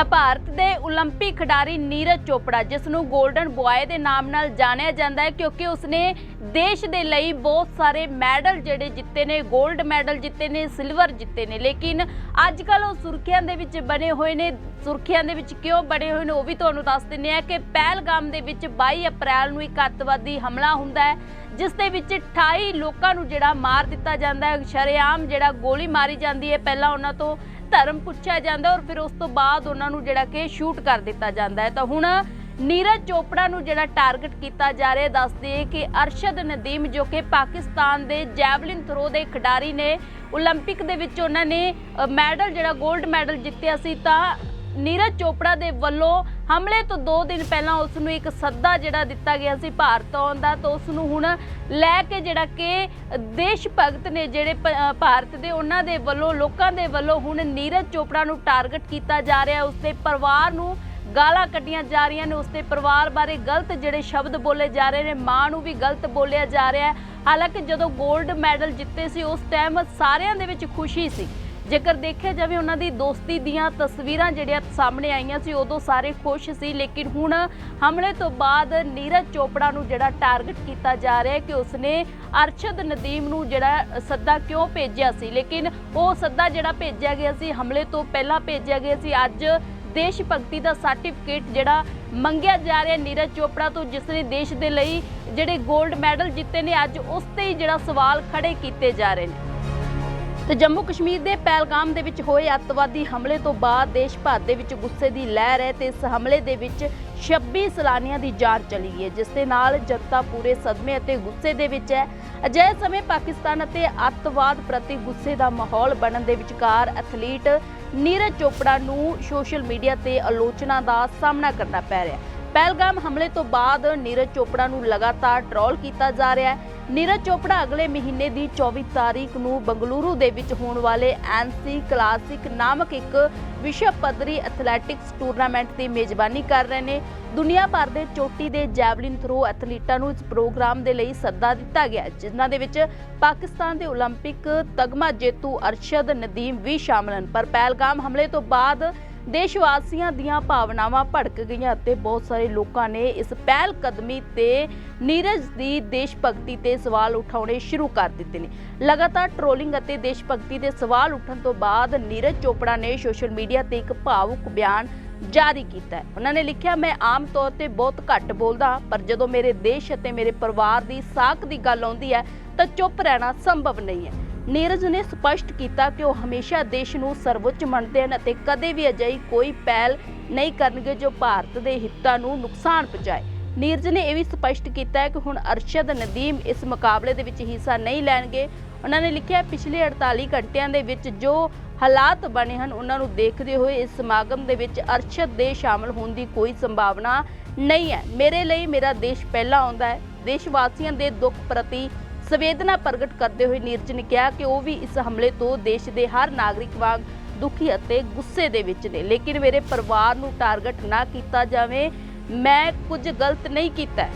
ਤਾਂ ਭਾਰਤ ਦੇ 올림픽 ਖਿਡਾਰੀ ਨੀਰਜ ਚੋਪੜਾ, ਜਿਸ ਨੂੰ 골ਡਨ ਬੁਆਏ ਦੇ ਨਾਮ ਨਾਲ ਜਾਣਿਆ ਜਾਂਦਾ ਹੈ, ਕਿਉਂਕਿ ਉਸਨੇ ਦੇਸ਼ ਦੇ ਲਈ ਬਹੁਤ ਸਾਰੇ ਮੈਡਲ ਜਿਹੜੇ ਜਿੱਤੇ ਨੇ 골ਡ ਮੈਡਲ ਜਿੱਤੇ ਨੇ, ਸਿਲਵਰ ਜਿੱਤੇ ਨੇ। ਲੇਕਿਨ ਅੱਜ ਕੱਲ ਉਹ ਸੁਰਖੀਆਂ ਦੇ ਵਿੱਚ ਬਣੇ ਹੋਏ ਨੇ। ਸੁਰਖੀਆਂ ਦੇ ਵਿੱਚ ਕਿਉਂ ਬਣੇ ਹੋਏ ਨੇ, ਉਹ ਵੀ ਤੁਹਾਨੂੰ ਦੱਸ ਦਿੰਨੇ ਆ ਕਿ ਪਹਿਲਗਾਮ ਦੇ ਵਿੱਚ 22 ਅਪ੍ਰੈਲ ਨੂੰ ਇੱਕ ਅੱਤਵਾਦੀ ਹਮਲਾ ਹੁੰਦਾ ਹੈ, ਜਿਸ ਦੇ ਵਿੱਚ 28 ਲੋਕਾਂ ਨੂੰ ਜਿਹੜਾ ਮਾਰ ਦਿੱਤਾ ਜਾਂਦਾ ਹੈ। ਸ਼ਰੇਆਮ ਜਿਹੜਾ ਗੋਲੀ ਮਾਰੀ ਜਾਂਦੀ ਹੈ, ਪਹਿਲਾਂ ਉਹਨਾਂ ਤੋਂ ਧਰਮ ਪੁੱਛਿਆ ਜਾਂਦਾ ਔਰ ਫਿਰ ਉਸ ਤੋਂ ਬਾਅਦ ਉਹਨਾਂ ਨੂੰ ਜਿਹੜਾ ਕਿ ਸ਼ੂਟ ਕਰ ਦਿੱਤਾ ਜਾਂਦਾ ਹੈ। ਤਾਂ ਹੁਣ ਨੀਰਜ ਚੋਪੜਾ ਨੂੰ ਜਿਹੜਾ ਟਾਰਗੇਟ ਕੀਤਾ ਜਾ ਰਿਹਾ ਦੱਸਦੇ ਕਿ ਅਰਸ਼ਦ ਨਦੀਮ ਜੋ ਕਿ ਪਾਕਿਸਤਾਨ ਦੇ ਜੈਵਲਿਨ ਥਰੋ ਦੇ ਖਿਡਾਰੀ ਨੇ 올림픽 ਦੇ ਵਿੱਚ ਉਹਨਾਂ ਨੇ ਮੈਡਲ ਜਿਹੜਾ 골ਡ ਮੈਡਲ ਜਿੱਤਿਆ ਸੀ ਤਾਂ ਨੀਰਜ ਚੋਪੜਾ ਦੇ ਵੱਲੋਂ ਹਮਲੇ ਤੋਂ 2 ਦਿਨ ਪਹਿਲਾਂ ਉਸ ਨੂੰ ਇੱਕ ਸੱਦਾ ਜਿਹੜਾ ਦਿੱਤਾ ਗਿਆ ਸੀ ਭਾਰਤ ਆਉਣ ਦਾ ਤਾਂ ਉਸ ਨੂੰ ਹੁਣ ਲੈ ਕੇ ਜਿਹੜਾ ਕਿ ਦੇਸ਼ ਭਗਤ ਨੇ ਜਿਹੜੇ ਪ- ਭਾਰਤ ਦੇ ਉਹਨਾਂ ਦੇ ਵੱਲੋਂ, ਲੋਕਾਂ ਦੇ ਵੱਲੋਂ ਹੁਣ ਨੀਰਜ ਚੋਪੜਾ ਨੂੰ ਟਾਰਗੇਟ ਕੀਤਾ ਜਾ ਰਿਹਾ। ਹੈ ਉਸਦੇ ਪਰਿਵਾਰ ਨੂੰ ਗਾਲਾਂ ਕੱਢੀਆਂ ਜਾ ਰਹੀਆਂ ਨੇ। ਉਸਦੇ ਪਰਿਵਾਰ ਬਾਰੇ ਗਲਤ ਜਿਹੜੇ ਸ਼ਬਦ ਬੋਲੇ ਜਾ ਰਹੇ ਨੇ, ਮਾਂ ਨੂੰ ਵੀ ਗਲਤ ਬੋਲਿਆ ਜਾ ਰਿਹਾ ਹੈ। ਹਾਲਾਂਕਿ ਜਦੋਂ 골ਡ ਮੈਡਲ ਜਿੱਤੇ ਸੀ, ਉਸ ਟਾਈਮ ਸਾਰਿਆਂ ਦੇ ਵਿੱਚ ਖੁਸ਼ੀ ਸੀ। ਜੇਕਰ ਦੇਖਿਆ ਜਾਵੇ ਉਹਨਾਂ ਦੀ ਦੋਸਤੀ ਦੀਆਂ ਤਸਵੀਰਾਂ ਜਿਹੜੀਆਂ ਸਾਹਮਣੇ ਆਈਆਂ ਸੀ, ਉਦੋਂ ਸਾਰੇ ਖੁਸ਼ ਸੀ, ਲੇਕਿਨ ਹੁਣ ਹਮਲੇ ਤੋਂ ਬਾਅਦ ਨੀਰਜ ਚੋਪੜਾ ਨੂੰ ਜਿਹੜਾ ਟਾਰਗੇਟ ਕੀਤਾ ਜਾ ਰਿਹਾ ਹੈ ਕਿ ਉਸਨੇ ਅਰਸ਼ਦ ਨਦੀਮ ਨੂੰ ਜਿਹੜਾ ਸੱਦਾ ਕਿਉਂ ਭੇਜਿਆ ਸੀ? ਲੇਕਿਨ ਉਹ ਸੱਦਾ ਜਿਹੜਾ ਭੇਜਿਆ ਗਿਆ ਸੀ, ਹਮਲੇ ਤੋਂ ਪਹਿਲਾਂ ਭੇਜਿਆ ਗਿਆ ਸੀ। ਅੱਜ ਦੇਸ਼ ਭਗਤੀ ਦਾ ਸਰਟੀਫਿਕੇਟ ਜਿਹੜਾ ਮੰਗਿਆ ਜਾ ਰਿਹਾ ਨੀਰਜ ਚੋਪੜਾ ਤੋਂ, ਜਿਸ ਨੇ ਦੇਸ਼ ਦੇ ਲਈ ਜਿਹੜੇ 골ਡ ਮੈਡਲ ਜਿੱਤੇ ਨੇ, ਅੱਜ ਉਸ ਤੇ ਹੀ ਜਿਹੜਾ ਸਵਾਲ ਖੜੇ ਕੀਤੇ ਜਾ ਰਹੇ ਨੇ। ਤੇ ਜੰਮੂ ਕਸ਼ਮੀਰ ਦੇ ਪਹਿਲਗਾਮ ਦੇ ਵਿੱਚ ਹੋਏ ਅੱਤਵਾਦੀ ਹਮਲੇ ਤੋਂ ਬਾਅਦ ਦੇਸ਼ ਭਰ ਦੇ ਵਿੱਚ ਗੁੱਸੇ ਦੀ ਲਹਿਰ ਹੈ ਤੇ ਇਸ ਹਮਲੇ ਦੇ ਵਿੱਚ 26 ਸੈਲਾਨੀਆਂ ਦੀ ਜਾਨ ਚਲੀ ਗਈ ਹੈ, ਜਿਸ ਦੇ ਨਾਲ ਜਨਤਾ ਪੂਰੇ ਸਦਮੇ ਅਤੇ ਗੁੱਸੇ ਦੇ ਵਿੱਚ ਹੈ। ਅਜਿਹੇ ਸਮੇਂ ਪਾਕਿਸਤਾਨ ਅਤੇ ਅੱਤਵਾਦ ਪ੍ਰਤੀ ਗੁੱਸੇ ਦਾ ਮਾਹੌਲ ਬਣਨ ਦੇ ਵਿਚਕਾਰ ਐਥਲੀਟ ਨੀਰਜ ਚੋਪੜਾ ਨੂੰ ਸੋਸ਼ਲ ਮੀਡੀਆ ਤੇ ਆਲੋਚਨਾ ਦਾ ਸਾਹਮਣਾ ਕਰਨਾ ਪੈ ਰਿਹਾ ਹੈ। ਪਹਿਲਗਾਮ ਹਮਲੇ ਤੋਂ ਬਾਅਦ ਨੀਰਜ ਚੋਪੜਾ ਨੂੰ ਲਗਾਤਾਰ ਟ੍ਰੋਲ ਕੀਤਾ ਜਾ ਰਿਹਾ ਹੈ। ਨੀਰਜ ਚੋਪੜਾ ਅਗਲੇ ਮਹੀਨੇ ਦੀ 24 ਤਾਰੀਖ ਨੂੰ ਬੰਗਲੁਰੂ ਦੇ ਵਿੱਚ ਹੋਣ ਵਾਲੇ ਐਨਸੀ ਕਲਾਸਿਕ ਨਾਮਕ ਇੱਕ ਵਿਸ਼ਵ ਪੱਧਰੀ ਐਥਲੈਟਿਕਸ ਟੂਰਨਾਮੈਂਟ ਦੀ ਮੇਜ਼ਬਾਨੀ ਕਰ ਰਹੇ ਨੇ ਦੁਨੀਆ ਭਰ ਦੇ ਚੋਟੀ ਦੇ ਜੈਵਲਿਨ ਥਰੋ ਐਥਲੀਟਾਂ ਨੂੰ ਇਸ ਪ੍ਰੋਗਰਾਮ ਦੇ ਲਈ ਸੱਦਾ ਦਿੱਤਾ ਗਿਆ ਹੈ, ਜਿਨ੍ਹਾਂ ਦੇ ਵਿੱਚ ਪਾਕਿਸਤਾਨ ਦੇ 올림픽 ਤਗਮਾ ਜੇਤੂ ਅਰਸ਼ਦ ਨਦੀਮ ਵੀ ਸ਼ਾਮਲ ਹਨ ਪਰ ਪਹਿਲਗਾਮ ਹਮਲੇ ਤੋਂ ਬਾਅਦ ਦੇਸ਼ ਵਾਸੀਆਂ ਦੀਆਂ ਭਾਵਨਾਵਾਂ ਭੜਕ ਗਈਆਂ ਅਤੇ ਬਹੁਤ ਸਾਰੇ ਲੋਕਾਂ ਨੇ ਇਸ ਪਹਿਲ ਕਦਮੀ ਤੇ ਨੀਰਜ ਦੀ ਦੇਸ਼ ਭਗਤੀ ਤੇ ਸਵਾਲ ਉਠਾਉਣੇ ਸ਼ੁਰੂ ਕਰ ਦਿੱਤੇ ਨੇ। ਲਗਾਤਾਰ ਟ੍ਰੋਲਿੰਗ ਅਤੇ ਦੇਸ਼ ਭਗਤੀ ਦੇ ਸਵਾਲ ਉੱਠਣ ਤੋਂ ਬਾਅਦ ਨੀਰਜ ਚੋਪੜਾ ਨੇ ਸੋਸ਼ਲ ਮੀਡੀਆ ਤੇ ਇੱਕ ਭਾਵੁਕ ਬਿਆਨ ਜਾਰੀ ਕੀਤਾ ਹੈ। ਉਹਨਾਂ ਨੇ ਲਿਖਿਆ, ਮੈਂ ਆਮ ਤੌਰ ਤੇ ਬਹੁਤ ਘੱਟ ਬੋਲਦਾ, ਪਰ ਜਦੋਂ ਮੇਰੇ ਦੇਸ਼ ਅਤੇ ਮੇਰੇ ਪਰਿਵਾਰ ਦੀ ਸਾਖ ਦੀ ਗੱਲ ਆਉਂਦੀ ਹੈ, ਤਾਂ ਚੁੱਪ ਰਹਿਣਾ ਸੰਭਵ ਨਹੀਂ ਹੈ। ਨੀਰਜ ਨੇ ਸਪਸ਼ਟ ਕੀਤਾ ਕਿ ਉਹ ਹਮੇਸ਼ਾ ਦੇਸ਼ ਨੂੰ ਸਰਵਉੱਚ ਮੰਨਦੇ ਹਨ ਅਤੇ ਕਦੇ ਵੀ ਅਜਿਹੀ ਕੋਈ ਪਹਿਲ ਨਹੀਂ ਕਰਨਗੇ ਜੋ ਭਾਰਤ ਦੇ ਹਿੱਤਾਂ ਨੂੰ ਨੁਕਸਾਨ ਪਹੁੰਚਾਏ। ਨੀਰਜ ਨੇ ਇਹ ਵੀ ਸਪਸ਼ਟ ਕੀਤਾ ਹੈ ਕਿ ਹੁਣ ਅਰਸ਼ਦ ਨਦੀਮ ਇਸ ਮੁਕਾਬਲੇ ਦੇ ਵਿੱਚ ਹਿੱਸਾ ਨਹੀਂ ਲੈਣਗੇ। ਉਹਨਾਂ ਨੇ ਲਿਖਿਆ, ਪਿਛਲੇ 48 ਘੰਟਿਆਂ ਦੇ ਵਿੱਚ ਜੋ ਹਾਲਾਤ ਬਣੇ ਹਨ, ਉਹਨਾਂ ਨੂੰ ਦੇਖਦੇ ਹੋਏ ਇਸ ਸਮਾਗਮ ਦੇ ਵਿੱਚ ਅਰਸ਼ਦ ਦੇ ਸ਼ਾਮਲ ਹੋਣ ਦੀ ਕੋਈ ਸੰਭਾਵਨਾ ਨਹੀਂ ਹੈ। ਮੇਰੇ ਲਈ ਮੇਰਾ ਦੇਸ਼ ਪਹਿਲਾਂ ਆਉਂਦਾ ਹੈ। ਦੇਸ਼ ਵਾਸੀਆਂ ਦੇ ਦੁੱਖ ਪ੍ਰਤੀ ਸੰਵੇਦਨਾ ਪ੍ਰਗਟ ਕਰਦੇ ਹੋਏ ਨੀਰਜ ਨੇ ਕਿਹਾ ਕਿ ਉਹ ਵੀ ਇਸ ਹਮਲੇ ਤੋਂ ਦੇਸ਼ ਦੇ ਹਰ ਨਾਗਰਿਕ ਵਾਂਗ ਦੁਖੀ ਅਤੇ ਗੁੱਸੇ ਦੇ ਵਿੱਚ ਨੇ। ਲੇਕਿਨ ਮੇਰੇ ਪਰਿਵਾਰ ਨੂੰ ਟਾਰਗੇਟ ਨਾ ਕੀਤਾ ਜਾਵੇ, ਮੈਂ ਕੁਝ ਗਲਤ ਨਹੀਂ ਕੀਤਾ।